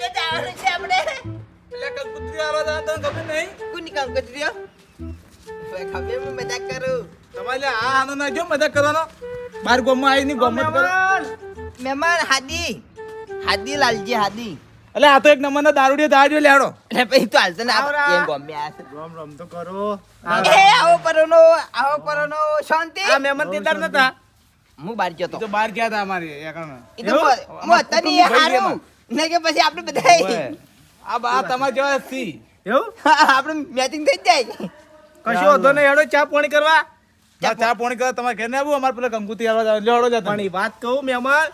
જો જવાનું છે આપણે? એટલે કંકુત્રી વાળો જવાનું તને ખબર નહીં. કોની રહ્યો ઓય, ખબર હું મજાક કરું. તમારે લે આ આનો ના જો મદદ કરવાનો? બાર ગોમમાં આવીને ગોમત કરો. મહેમાન. હાદી. હાદી લાલજી હાદી. એટલે આ તો એક નંબરનો દારૂડિયો દારૂડિયો લેડો અને પછી તો હાલશે ને આપણે એમ ગમે આ રમ રમ તો કરો. એ આવો પરોનો આવો પરોનો શાંતિ. આ મહેમાન તેદાર નતા. હું બહાર ગયો તો. તો બહાર ગયા હતા અમારી એકણ તો હારું. ને કે પછી આપણે બધા આ બા તમારા જેવા સી. એવું? આપણે મેચિંગ થઈ જાય. કશો વાંધો નહીં હેડો ચા પાણી કરવા. ચા ચા પાણી કરવા તમારે ઘરે ના આવું? અમારે પેલા કંકુતી વાળો લેવડો જતો. પણ એ વાત કહું મહેમાન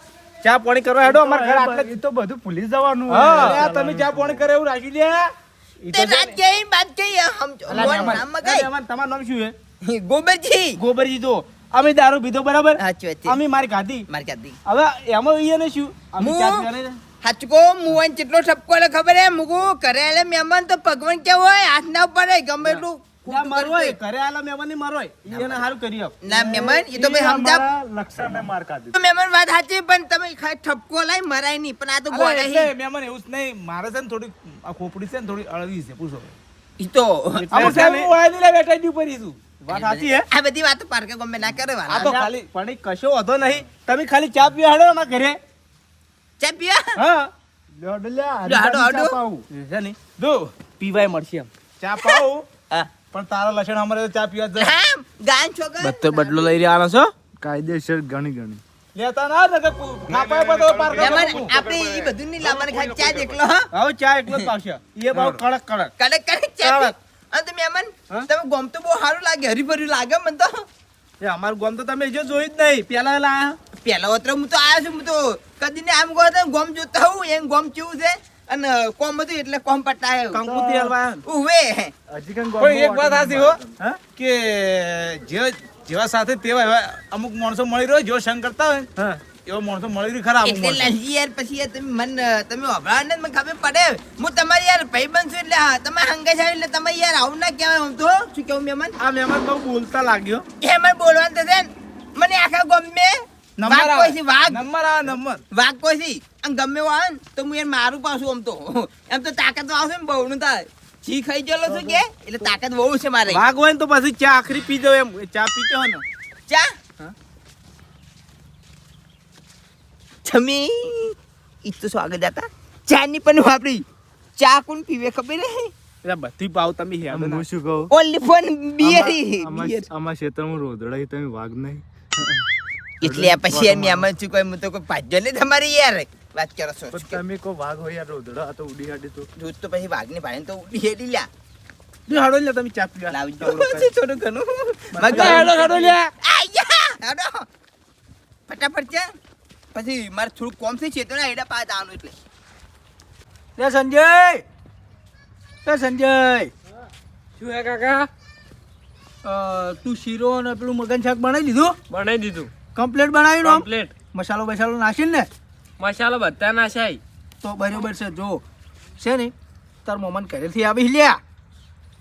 ચા પાણી કરવા હેડો અમાર ઘર આટલે એ તો બધું ભૂલી જવાનું હા. તમે ચા પાણી કરે એવું રાખી લે તે રાત ગઈ બાત ગઈ હમ નામ મગાઈ તમારું નામ શું છે? ગોબરજી. ગોબરજી તો અમે દારૂ પીધો બરાબર. અમે મારી ખાધી મારી ખાધી હવે એમાં ને શું? અમે ચા. હાચકો મુવન કેટલો ઠપકો એટલે ખબર હે? મુગુ કરે એટલે મહેમાન તો ભગવાન કેવો હોય? હાથ ના પડે ગમે એટલું ખોપડી છે ને થોડી અળવી છે પૂછો. આ બધી વાતો પારકે ગમે ના કરે પણ કશો વધો નહીં. તમે ખાલી ચા પીવા હેડો ઘરે. ચા હા. લ્યો લ્યો લ્યો, હાડો, હાડો. છે ને? જો પીવાય મળશે એમ. ચા પાઉં પણ તારા લક્ષણ અમારે ચા પીવા જ જાય. ગાન છોકર. બત્તો બદલો લઈ રહ્યા છો? કાયદેસર લેતા ના પાર મહેમાન દઉં. આપણે ઈ બધું નહીં લાવવાનું ખાલી ચા એકલો હા. ચા એકલો જ પાવશે. એ બહુ કડક કડક. કડક કડક ચા કડક. અને તમે ગમ તો બહુ સારું લાગે હરીભર્યું લાગે મને તો. એ અમારું ગામ તો તમે જો જોઈ જ નહીં. પેલા લાયા. પેલા વતરો હું તો આવ્યો છું હું તો કદી ને આમ ગયો ગોમ જોતા હું એમ ગોમ કેવું છે. અને કોમ હતું એટલે કોમ પટાયો. ઉવે. હજી પણ એક વાત સાચી હો કે જે જેવા સાથે તેવા એવા અમુક માણસો મળી રહ્યો જો સંગ કરતા હોય એવો માણસો મળી રહ્યો ખરા એટલે લાલજી યાર પછી યાર તમે મન તમે અભળાવ ને મને ખબર પડે. હું તમારી યાર ભાઈ બનશું એટલે હા તમે હંગે છે એટલે તમે યાર આવું ના કહેવાય આમ તો. શું કેવું મહેમાન? આ મહેમાન બહુ બોલતા લાગ્યો. એ મને બોલવાનું થશે ને. નંબર વાઘ કોઈ છે વાઘ? નંબર આવે નંબર. વાઘ કોઈ છે અને ગમે એવો તો હું યાર મારું પાછું આમ તો. એમ તો તાકાત આવશે ને બહુનું થાય. છી ખાઈ ગયેલો છું કે? એટલે તાકાત બહુ છે મારે. વાઘ હોય ને તો પછી ચા આખરી પી જાવ એમ. ચા પીજો ને. ચા? હા? ઈ તો સ્વાગત હતા. ચા ની પણ વાપરી ચા કોણ પીવે ખબર હે? એટલે બધી પાવ તમે હેડો હું શું કહું? ઓનલી ફોન બિયર આમાં આમાં ક્ષેત્રમાં રોદડા તમે વાઘ નહીં. એટલે આ પછી એમ એમ શું કોઈ તો કોઈ ભાજ્યો નહીં તમારી યાર. વાત કરો છો તમે કો વાઘ હોય યાર રોદડા આ તો ઉડી હાડી તો. દૂધ તો પછી વાઘની ભાઈ તો ઉડી હેડી લ્યા. જો હાડો લ્યા તમે ચા પીવા. લાવજો થોડું ઘણું. મગા હાડો હાડો લ્યા. આયા! હાડો. ફટાફટ છે પછી મારે થોડું કોમ થઈ છે તો ના એડા પાસ આવવાનું એટલે. લે સંજય! લે સંજય! શું હે કાકા? તું શીરો અને પેલું મગન શાક બનાવી દીધું? બનાવી દીધું. કમ્પ્લીટ બનાવી આમ કમ્પ્લીટ મસાલો બસાલો નાખીને ને? મસાલો બધા નાશાય તો બરોબર છે જો છે ને તાર મોમન ઘરેથી આવી લ્યા.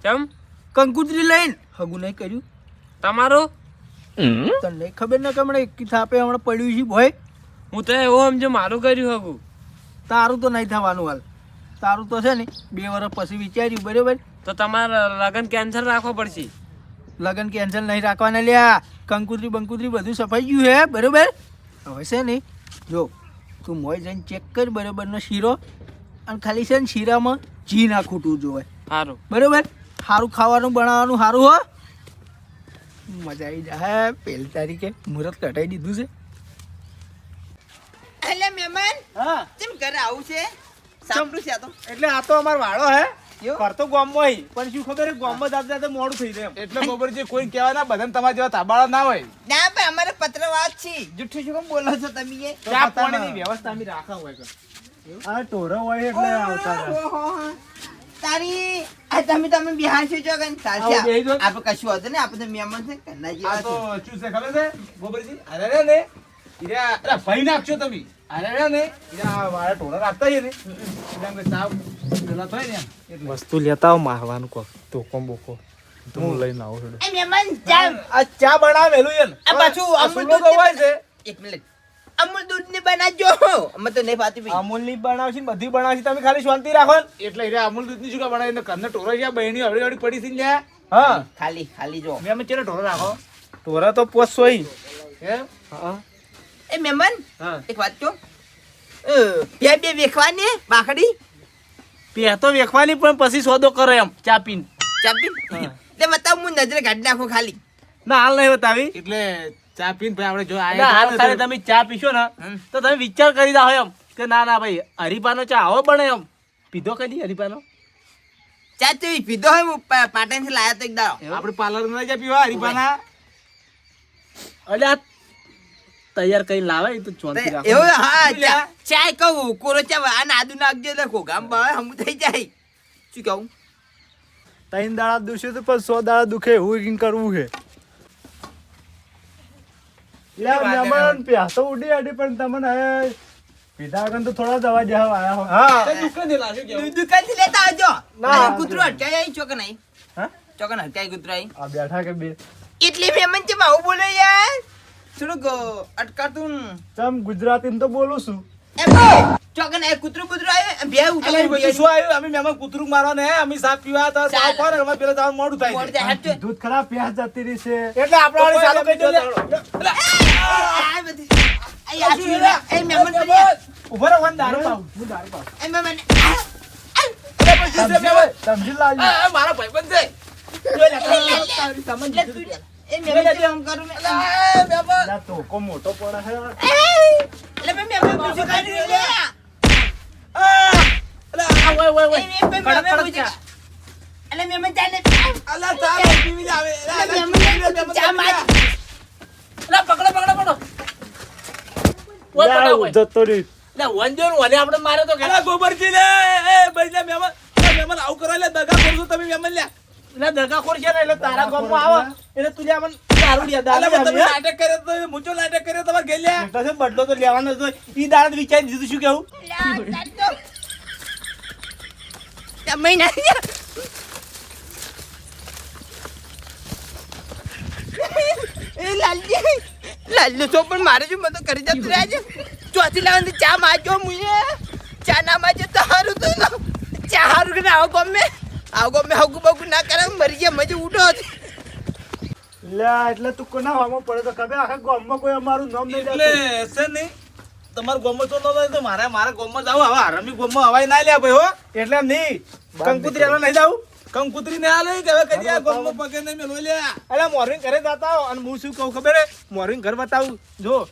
કેમ? કંકુતરી લઈને. હગું નહીં કર્યું. તમારું? તને નહીં ખબર ને કે હમણાં એકી થાપે હમણાં પડ્યું છે ભાઈ હું તો એવો સમજો મારું કર્યું હગું. તારું તો નહીં થવાનું હાલ. તારું તો છે ને બે વર્ષ પછી વિચાર્યું બરાબર? તો તમારે લગન કેન્સલ રાખવો પડશે. લગન કેન્સલ નહીં રાખવાના લ્યા. કંકુતરી બંકુતરી બધું સફાઈ ગયું હે બરોબર? હવે છે ને જો તું મોય જઈને ચેક કર બરોબરનો શીરો અને ખાલી છે ને શીરામાં ઘી ના ખૂટવું જોવે સારું બરોબર? સારું ખાવાનું બનાવવાનું સારું હો. મજા આવી જાય પહેલી તારીખે મુહૂર્ત કટાઈ દીધું છે. એટલે મહેમાન હા. કેમ ઘરે આવું છે? સાંભળું છે આ તો. એટલે આ તો અમારો વાળો હે? કરતો ગામમાં. પણ શું ખબર ગામમાં જાતે જાતે મોડું થઈ જાય એટલે કોઈ કહેવાય ના બધાને તમારા જેવા તાબાળા ના હોય. ના ભાઈ અમારે પત્રવાદ છે. જુઠ્ઠું શું બોલો છો તમે ચા પાણીની વ્યવસ્થા અમે રાખા હોય આ ટોરો હોય એટલે આવતા તારી આ તમે તમે બિહાર છો જો કઈ. આપણે કશું હતું ને આપણે તો મહેમાન છે ઘરના આ તો શું છે ખબર છે? ગોબરજી અરે રે ને ઈરે અરે ભાઈ નાખશો તમે. અરે રે ને ઈરે વાળા ટોળા રાખતા છે ને. સાવ ને. વસ્તુ લેતા આવો મારવાનું કો તોકો બોકો. તો હું લઈને આવું છું આ ચા બનાવેલું એમ આ પાછું અમૂલ દૂધ હોય છે. એક મિનિટ. અમૂલ દૂધની બનાવજો. અમે તો નહીં પાતી અમૂલની બનાવશી ને બધી બનાવશી. તમે ખાલી શાંતિ રાખો એટલે રે અમૂલ દૂધની શું કામ બનાવી? એને ઘરને ટોરો છે બહેની હળી હળી પડી છે ને હા. ખાલી ખાલી જો. મેં અમે ચેરે ઢોરો રાખો? ટોરા તો પોસોઈ હે? હા. એ મેમન હા. એક વાત કહું. બે બે વેખવાની બાખડી પે તો વેખવાની પણ પછી સોદો કરો એમ ચા પીને. તે બતાવ હું નજરે કાઢી નાખું ખાલી. ના હાલ નહીં બતાવી. એટલે ચા પીને ભાઈ આપણે જો ના, આયા હાલ ખાલી તમે ચા પીશો ને તો તમે વિચાર કરી દો એમ કે ના ના ભાઈ હરીપાનો ચા આવો બને એમ. પીધો કદી હરીપાનો ચા તો પીધો હોય હું પા- પાટણથી લાયા તો એક દાડો. આપણે પાર્લરમાં જા પીવા હરીપાના એટલે તૈયાર કરીને લાવે તો ચોંતી રાખો. એવું હા ચાય કહું કોરો ચા આ નાદુ નાખજો એટલે ખોગામ ભાવે હમ થઈ જાય. શું કહું? ત્રણ દાડા દુખે તો પણ સો દાડા દુખે એવું કરવું છે. યાર વાત છે. મહેમાન પ્યા તો ઉડી આડી પણ તમને હવે પીધા વગર તો થોડા દવા જવા આયા હા. દુકાનથી લેતા આવજો. ના. કૂતરું આવી ચોક આવી હા? ચોક અટકાઈ કૂતરું આવી આ બેઠા કે બે? એટલી મહેમાન છે આવું બોલે યાર. થોડુંક અટકાતું. ચમ ગુજરાતી તો બોલું છું. ચોકન આ કૂતરું કૂતરું આવ્યું બે અલા, શું આવ્યું અમે મહેમાન કૂતરું મારવા ને અમે સાપ પીવા હતા સાપ પર અમે પેલા જવાનું મોડું થાય છે. દૂધ ખરાબ પ્યાસ જતી રહી છે. એટલે આપણે વાળી ચાલુ કરી દો લે. ઊભો રહો મને દારૂ પાવું હું દારૂ પાવું સમજી લાવી આ, આ મારા ભાઈબંધ છે. લા. તોકો મોટો પડે છે આ! ઓય ઓય ઓય. અલા સાપ પીવી આવે અલા, અલા, મહેમાન લે પકડો પકડો પકડો. ઓય પકડો ઓય. જતો રહી. લે વંજો ને વને આપણે મારે તો કે અલા, ગોબરજી લે. એ ભાઈ લે મહેમાન લે, મહેમાન આવું કરો લે દગા કરશો તમે મહેમાન લે. એટલે દગાખોર છે ને એટલે તારા ગામમાં આવે. એટલે તું લે મને દારૂ લે દારૂ તમે નાટક કર્યો તો મૂંચો નાટક કર્યો તમારે ઘેર લે મોટા બદલો તો લેવાનો જ ઈ વિચારી દીધું શું કેવું? લાલ્યો તો પણ મારે શું બધું કરી જતું રહ્યા છે? ચોથી લાવવાની ચા માજો મુએ. ચા ના માજો તો હારું તો ચા હારું કે ના આવો ગમે? આવો ગમે હગુ બગુ ના કરે મરી ગયા મજે ઉઠો લે એટલે તું કોના વામો પડે તો કબે આખા ગામમાં કોઈ અમારું નામ નહીં એટલે. છે નહીં તમારા ગોમમાં તો નતો તો મારા મારા ગોમમાં જાવ હવે હરામી ગોમમાં હવાય ના લ્યા ભાઈ હો. એટલે નહીં કંકુતરી આલો નહીં જાવ કંકુતરી ને આલે કે હવે કદી આ ગોમમાં પગે નહીં મેલો લ્યા. અલા મોરિંગ ઘરે જતા અને હું શું કહું ખબર હે? મોરિંગ ઘર બતાવું. જો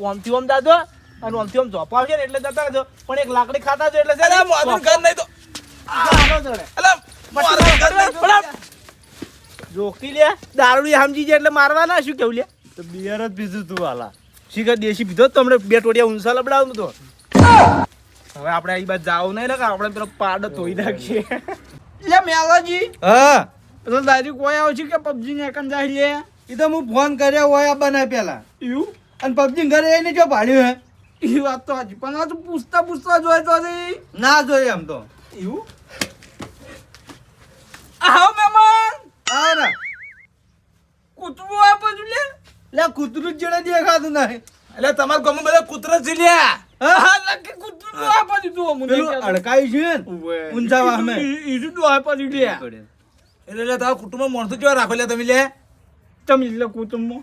ઓમથી ઓમ દાદો અને ઓમથી ઓમ ઝોપા આવશે ને એટલે જતા રહેજો. પણ એક લાકડી ખાતા જો એટલે ને ઘર નહીં તો. અલા રોકી લે. દારૂડી સમજી જાય એટલે મારવાના શું કેવું લે? તો બિયર જ પીધું તું વાલા. શીખર દેશી પીધો તો તમને બે ટોડિયા ઊંસા લબડાવું તો. હવે આપણે આ બાજુ જાવ નહીં ને કે આપણે પેલો પાડો ધોઈ નાખીએ. લે મેલાજી હા. પેલો દાદી કોઈ આવ છે કે પબજી ને એકન જાય લે એ તો હું ફોન કર્યો હોય આ બનાય પેલા. એવું? અને પબજી ઘરે એને જો ભાડ્યું હે. એ વાત તો હજી પણ આ તો પૂછતા પૂછતા જોઈ તો ના જોઈએ એમ તો. એવું? આવો મહેમાન. આ ના. કૂતરું આ બાજુ લે. લે કૂતરું જ જોડે દેખાતું નહીં. એટલે તમાર ગમે બધા કૂતરા છે લ્યા હા? લકે કૂતરું આ બાજુ જો મને. પેલું અડકાયું છે ને ઊંચા વાહમે. ઈજુ દો આ બાજુ લે. એટલે લે તમારા કુટુંબમાં માણસો કેવા રાખો લે તમે લે. તમે એટલે કુટુંબમાં.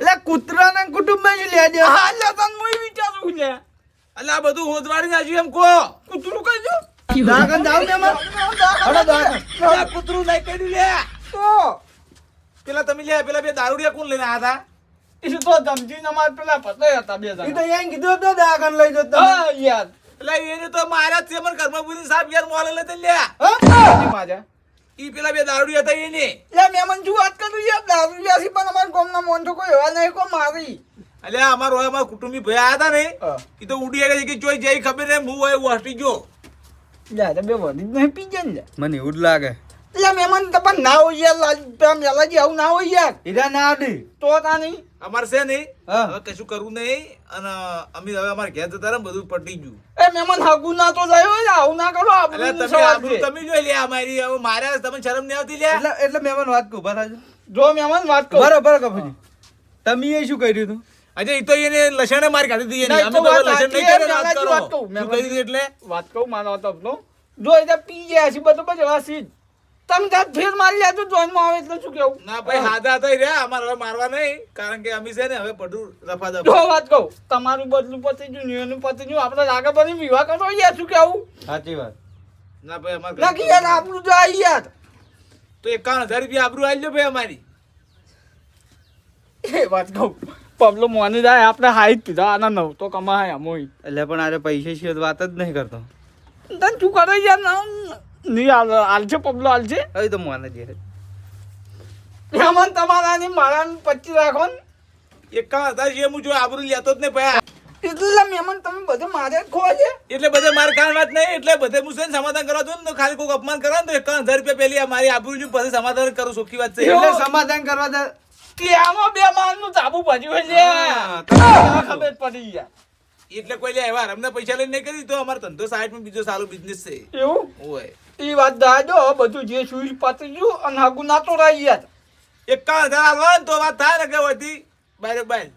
એટલે કૂતરાના કુટુંબમાં જ લે દે. હા લે તન હું વિચારું લે. એટલે આ બધું હોદવાડી નાખ્યું એમ કો કૂતરું કઈ જો દાગન જાવ ને એમાં હળો દાગન. આ કૂતરું નહીં કર્યું લ્યા તો પેલા તમે લે પેલા બે દારૂડિયા કોણ લઈને આવ્યા હતા? એ તો ધમજી નમાજ પેલા પતાય હતા બે એ જણા તો એમ કીધું તો દાગન લઈ જતો તમે. યાર. એટલે એને તો છે મને ઘરમાં પૂરી સાહેબ યાર મોલે લેતે લ્યા. હા? માજા. ઈ પેલા બે દારૂડિયા હતા એને. લે મેમન જો વાત કરું યાર પણ અમાર ગામના મોંઠો કોઈ એવા નહીં કો મારી. એટલે અમારો અમારા કુટુંબી ભાઈ આયા હતા ને હા. એ તો ઉડી આવ્યા છે કે જોઈ જઈ ખબર ને હું હોય એવું હટી ગયો. લે તો બે વધી નહીં પી જાય ને મને એવું જ લાગે. લે મહેમાન તો પણ ના હોય યાર લાજ પેમ યાલાજી આવું ના હોય યાર. હીરા ના આડી. તો તા નહીં. અમારે છે નહીં. હવે કશું કરવું નહીં. અને અમે હવે અમારે ઘેર જતા રહે બધું પટી ગયું. એ મહેમાન હાગુ ના તો જાય હોય આવું ના કરો એટલે તમે આબરૂ તમે જોઈ લે અમારી હવે મારે તમે શરમ નહીં આવતી લે? એટલે એટલે મહેમાન વાત કહું બરાબર જો મહેમાન વાત કહું. બરાબર કપૂજી તમે એ શું કર્યું તું આજે એ તો એને લસણે મારી કાઢી દીધી ના, એની. અમે તો લસણ નહીં કરે વાત કરો. વાત કહું, મેં કહી દીધી એટલે? વાત કહું મારો આપનો જો એ તો પી ગયા છે બધું બધું વાસી તમે ત્યાં ફેર મારી લેતો જોઈનમાં આવે એટલે શું કેવું? ના ભાઈ હાથા હતા રે રહ્યા અમારે હવે મારવા નહીં કારણ કે અમે છે ને હવે બધું રફા જો વાત કહું તમારું બદલું પતી ગયું એનું પતી ગયું આપણે આગળ પછી વિવાહ કરો યાર શું કેવું? સાચી વાત. ના ભાઈ અમારે નાખી યાર આપણું જો આ યાર. તો એકાવન હજાર રૂપિયા આબરૂ આલજો ભાઈ અમારી. એ વાત કહું. પબલો મોની જાય આપણે હાઈટ પીધા. આના નવ તો કમાય અમોય એટલે પણ આરે પૈસા છે વાત જ નહીં કરતો. તને શું કરે યાર? ના નહીં હાલ હાલશે પબલો હાલશે હવે તો મોને જે એમાં તમારા ની મારા પચી રાખો ને. એકાવન હતા જે હું જો આબરૂ લેતો જ નહીં ભાઈ એટલે મહેમાન તમે બધું મારે ખો છે? એટલે બધે મારે કાન વાત નહીં એટલે બધે હું છે સમાધાન કરવા દઉં ને ખાલી કોઈક અપમાન કરે ને તો એકાવન હજાર રૂપિયા પહેલી મારી આબરૂ છું પછી સમાધાન કરું સુખી વાત છે. એટલે સમાધાન કરવા દે બે માલનું ચાબુ ભજ્યું છે. ખબર પડી ગયા. એટલે કોઈ લે એવા અમને પૈસા લઈને કરી તો અમારો ધંધો સાઈડમાં બીજો સારો બિઝનેસ છે. એવું? હોય એ વાત દાદો બધું જે સુઈ પાતી ગયું અને હાગુ ના તો રહી ગયા એકાવન કાળ ને તો વાત થાય ને કે વધી. બારે બાય.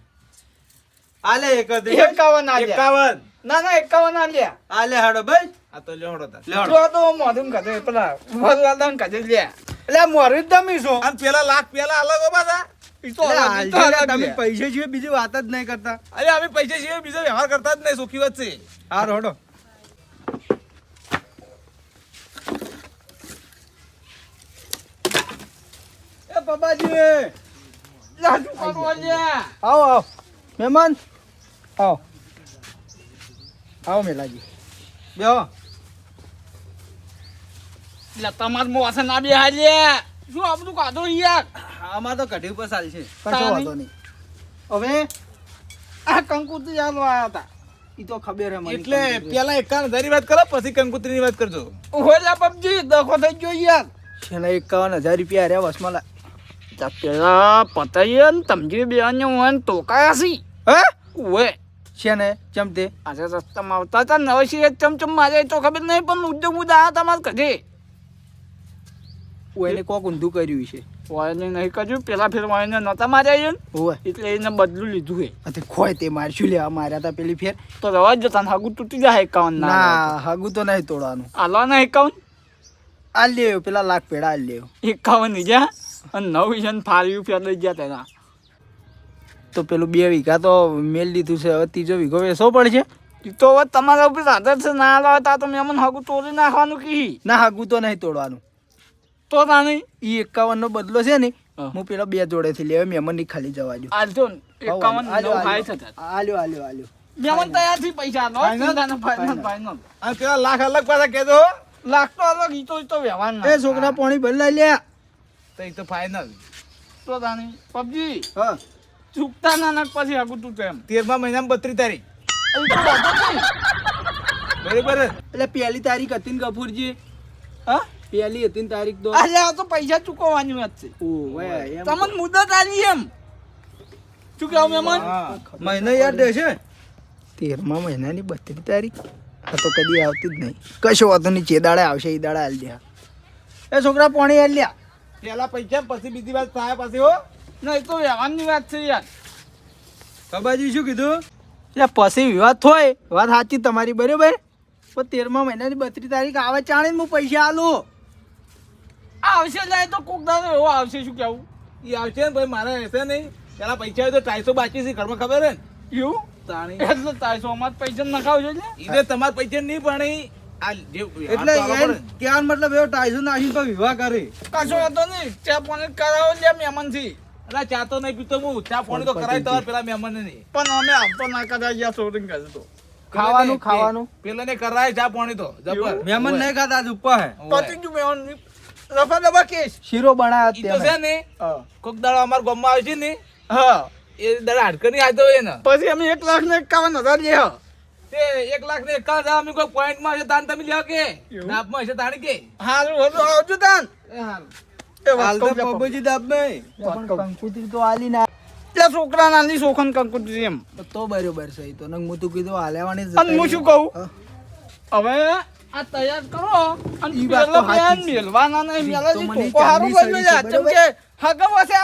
આલે એક હતી એકાવન આલે એકાવન. ના ના એકાવન આલે આલે હાડો ભાઈ આ તો લેવડો તા લેવડો તો મોઢું કદે પેલા વરલાદન કદે લે એટલે મોરી દમી છો. આમ પેલા લાખ પેલા અલગ પાછા. એટલે તમે. પૈસા બીજી વાત જ નહીં કરતા. અરે અમે પૈસા છીએ બીજો વ્યવહાર કરતા જ નહીં સુખી વાત છે. હારો હડો. એ બાબાજી? આવો આવો. મહેમાન. આવો. આવો મેલાજી. બેહો. લ્યા, તમાર મોસે ના બે હાલ્યા શું આ બધું કાઢો યાર આમાં તો કઢી ઉપર સારી છે. કશો વાંધો નહીં. હવે આ કંકુતરી ચાલવા આવ્યા હતા. ઈ તો ખબર હે મને એટલે. પેલા એકાવન હજારની વાત કરો પછી કંકુતરી ની વાત કરજો. ઓલા પબજી દખો થઈ ગયો યાર. છેલ્લા એકાવન હજાર રૂપિયા રહ્યા વસમાં તા પેલા પતાઈએ ને તમજી બેન ને હું ટોકાયા છી હે? ઓએ છે ને ચમતે આજે રસ્તામાં આવતા હતા નવશી એક ચમચમ મારે તો ખબર નહીં પણ ઉદ્યોગ ઉદા હતા મારે કજે એને કોક ઊંધું કર્યું છે. વાયને નહીં કર્યું પેલા ફેર વાયરને નતા માર્યા હોય એટલે એને બદલું લીધું હે. અતે ખોય તે મારશું લે માર્યા તા પેલી ફેર? તો રવા જતા હાગુ હાગું તૂટી જાય એકાવન ના ના હાગું તો નહીં તોડવાનું. આલો ના એકાવન? આ લેવ પેલા લાખ પેડા આ લેવ એકાવન જા અને નવ છે ને ફાળ્યું ફેર ગયા તેના. તો પેલું બે વીઘા તો મેલ લીધું છે. હવે ત્રીજો વીઘો વેચવો પડશે. તો હવે તમારા ઉપર આદર છે. ના લાવતા તા તો મેમન હાગુ તોડી નાખવાનું કી ના હાગું તો નહીં તોડવાનું. તો તાને એ ઈ એકાવન બદલો છે ને હું. પેલા બે જોડેથી લેવા મહેમાનની ખાલી જવા દઉં આલજો એકાવન આલ્યો આલ્યો. આલ્યો મેમન તૈયારથી પૈસા નો. ફાઇનલ અને પેલા લાખ અલગ પાછા કેજો લાખ તો અલગ ઈ તો ઈ તો વ્યવહાર ના. એ છોકરા પાણી બદલાઈ લે તો ઈ તો ફાઇનલ તો તાની પબજી. હા. ચૂકતા ના નાખ પછી આગું તું તેમ તેરમા મહિનામાં બત્રીસ તારીખ. બરાબર? એટલે પહેલી તારીખ હતી ને કપૂરજી હા? પહેલી હતી ને તારીખ તો. અલે આ તો પૈસા ચૂકવવાની વાત છે. ઓવે, તમને મુદત આવી એમ. ચૂકવ મહેમાન. મહિનો યાદ રહેશે? તેરમા મહિનાની બત્રીસ તારીખ. આ તો કદી આવતી જ નહીં. કશો વાંધો નહીં જે દાડે આવશે એ દાડે હાલ દે એ છોકરા પાણી હાલ લ્યા. પેલા પૈસા પછી બીજી વાત થાય પછી હો. ના એ તો વ્યવહારની વાત છે યાર. બાબાજી શું કીધું? એટલે પછી વિવાદ થાય. વાત સાચી તમારી બરાબર? પણ તેરમા મહિનાની બત્રીસ તારીખ આવે ચાણે હું પૈસા આલું. આવશે જાય તો કોક દાદો એવો આવશે શું કેવું એ આવશે ને ભાઈ મારે રહેશે નહીં. પેલા પૈસા હોય તો ત્રણસો બાકી છે ઘરમાં ખબર હે ને? એવું? તાણી. એટલે તારસો અમારા પૈસા નખાવજો એટલે? ઈને તમારા પૈસા નહીં પણ એટલે મતલબ એવો ટાઈસો નાખીને તો વિવાહ કરે. કશો વાંધો નહીં. ચા પાણી કરાવો લે મહેમાનથી અલા, ચા તો નહીં પીતો હું. ચા પાણી તો કરાવી તમારે પેલા મહેમાન નહીં. પણ અમે આવતો ના કદાચ યા સોડિંગ કરે તો. ખાવાનું ખાવાનું. પેલા ને કરાય ચા પાણી તો. જબર. મહેમાન નહીં ખાતા આજ ઉપર પતિ ગયું મહેમાન. રફા દબા કેસ શીરો બનાવ્યા ઈ તો છે ને કોક દાડો અમાર ગામમાં આવે છે ને હા. એ દાડા હાડકની આદો હોય ને. પછી અમે એક લાખ ને એકાવન હજાર લે તે એક લાખ ને એકાવન હજાર અમે કોઈ પોઈન્ટમાં હશે તાન તમે લ્યો કે? નાપમાં હશે તાણ કે. હારું હતું આવજો તાન. એ વાત હાલ તો કહું કે દાબ કહું. કંકુતરી તો આલી ના. એટલે છોકરા નાની શોખન કંકુતરી એમ. તો બરોબર છે ઈ તો નંગ મુતુ તું કીધું હાલેવાની જ અને હું શું કહું? હવે આ તૈયાર કરો અને પેલો મેલવાના નહીં હારું? કે આ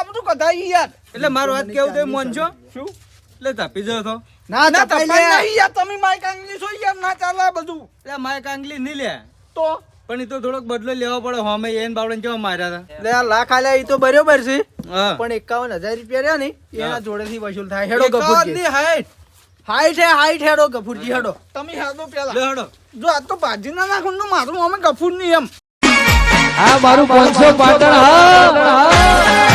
બધું યાર. એટલે મારું વાત કેવું તો મોનજો શું? એટલે તપી જયો તો. ના ના તપાઈ તપાઈ નહીં યાર તમે માઈક આંગળી છો યાર ના ચાલે બધું. એટલે માય કાંગલી નહીં લે. તો? પણ એ તો થોડોક બદલો લેવો પડે. હોમે એન બાવડે કેવા માર્યા હતા. આ લાખ આલ્યા એ તો બરોબર છે. પણ એકાવન હજાર રૂપિયા રહ્યા ને એના જોડે જોડેથી વસૂલ થાય. હેડો ગફુરજી. હાઈટ હાઈટ હે હાઈટ હેડો ગફુરજી હેડો. તમે હેડો પેલા. હડો. જો આ તો ભાજી ના નાખું તો મારું અમે ગફૂર નહીં એમ. હા, મારું પાંચસો પાટણ હા.